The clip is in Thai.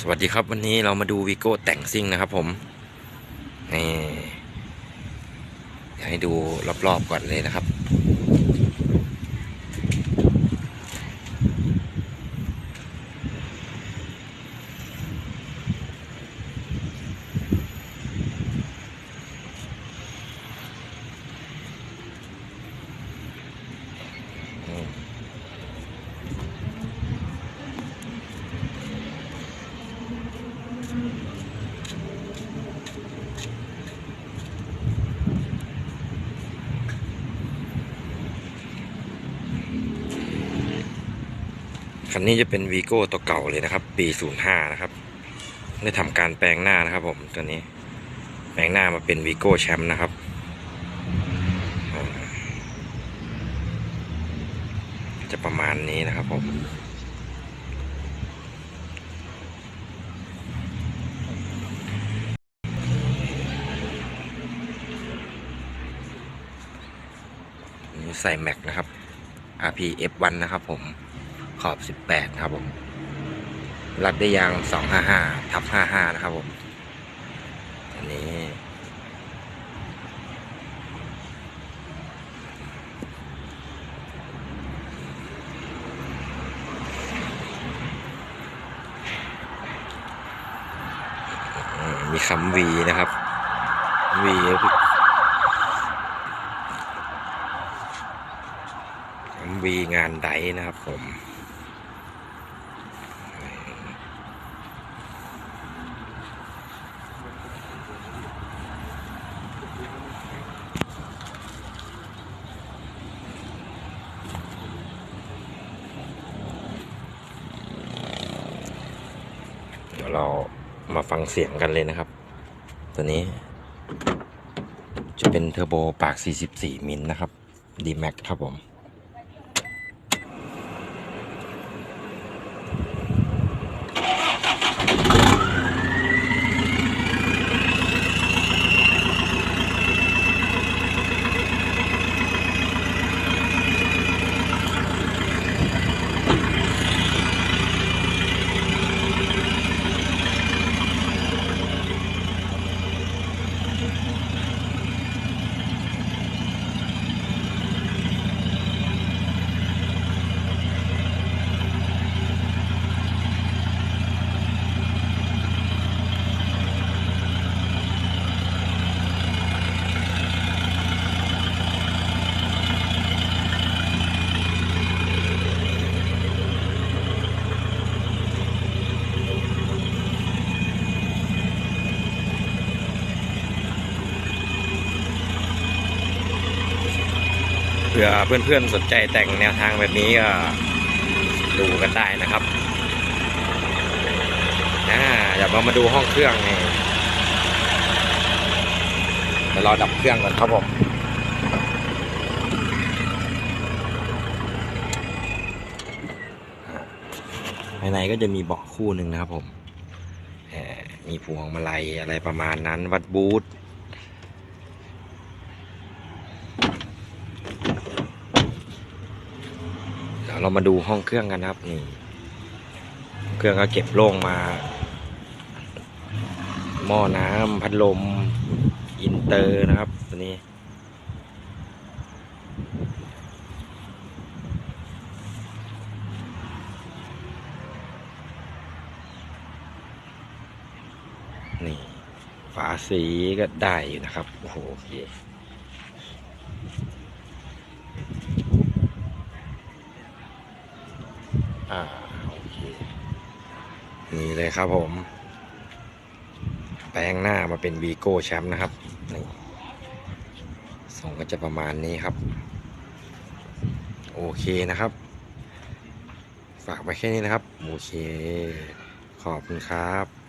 สวัสดีครับวันนี้เรามาดูวีโก้แต่งซิ่งนะครับผมนี่อยากให้ดูรอบๆก่อนเลยนะครับ คันนี้จะเป็นวีโก้ตัวเก่าเลยนะครับ ปี 05 นะครับ ได้ทำการแปลงหน้านะครับ ผมตัวนี้ แปลงหน้ามาเป็นวีโก้แชมป์นะครับจะประมาณนี้นะครับผมนี่ใส่แม็กนะครับ RPF1 นะครับผม ขอบ 18 ครับผม รัดได้ยาง 255 ทับ 55 นะครับผม อันนี้ มีคำวีนะครับ วีคำวีงานไดนะครับผม ดี๋ยวเรามาฟังเสียงกันเลยนะครับ ตัวนี้ จะเป็นเทอร์โบปาก 44 มิลนะครับ D Max ครับผม ผื่อเพื่อนๆสนใจแต่งแนวทางแบบนี้ก็ดูกันได้นะครับอ่าเดี๋ยวเรามาดูห้องเครื่องนี่เดี๋ยวรอดับเครื่องก่อนครับผมภายในก็จะมีเบาะคู่หนึ่งนะครับผมมีพวงมาลัยอะไรประมาณนั้น วัดบูธ เรามาดูห้องเครื่องกันนะครับนี่เครื่องก็เก็บโล่งมา หม้อน้ำพัดลม อินเตอร์นะครับตัวนี้นี่ฝาสีก็ได้อยู่นะครับ โอ้โหโอเค อ่าโอเคนี่เลยครับผม แปลงหน้ามาเป็นวีโก้แชมป์นะครับนี่ส่งก็จะประมาณนี้ครับ โอเคนะครับ ฝากไว้แค่นี้นะครับ โอเค ขอบคุณครับ